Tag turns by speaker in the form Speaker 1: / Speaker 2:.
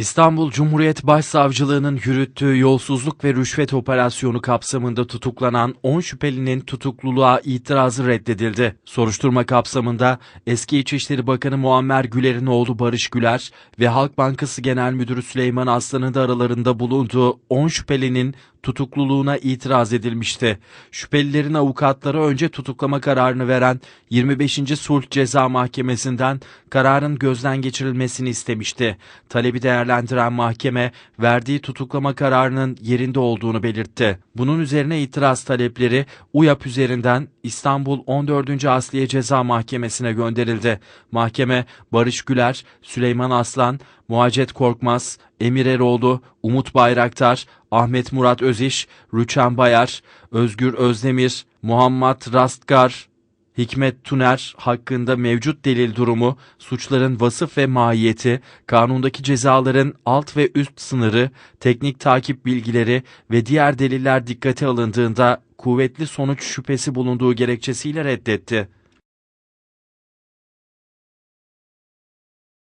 Speaker 1: İstanbul Cumhuriyet Başsavcılığı'nın yürüttüğü yolsuzluk ve rüşvet operasyonu kapsamında tutuklanan 10 şüphelinin tutukluluğa itirazı reddedildi. Soruşturma kapsamında eski İçişleri Bakanı Muammer Güler'in oğlu Barış Güler ve Halk Bankası Genel Müdürü Süleyman Aslan'ın da aralarında bulunduğu 10 şüphelinin tutukluluğuna itiraz edilmişti. Şüphelilerin avukatları önce tutuklama kararını veren 25. Sulh Ceza Mahkemesi'nden kararın gözden geçirilmesini istemişti. Talebi değerlendiren mahkeme verdiği tutuklama kararının yerinde olduğunu belirtti. Bunun üzerine itiraz talepleri UYAP üzerinden İstanbul 14. Asliye Ceza Mahkemesi'ne gönderildi. Mahkeme Barış Güler, Süleyman Aslan, Muhacet Korkmaz, Emir Eroğlu, Umut Bayraktar, Ahmet Murat Öziş, Rüçhan Bayar, Özgür Özdemir, Muhammed Rastgar, Hikmet Tuner hakkında mevcut delil durumu, suçların vasıf ve mahiyeti, kanundaki cezaların alt ve üst sınırı, teknik takip bilgileri ve diğer deliller dikkate alındığında kuvvetli sonuç şüphesi bulunduğu gerekçesiyle reddetti.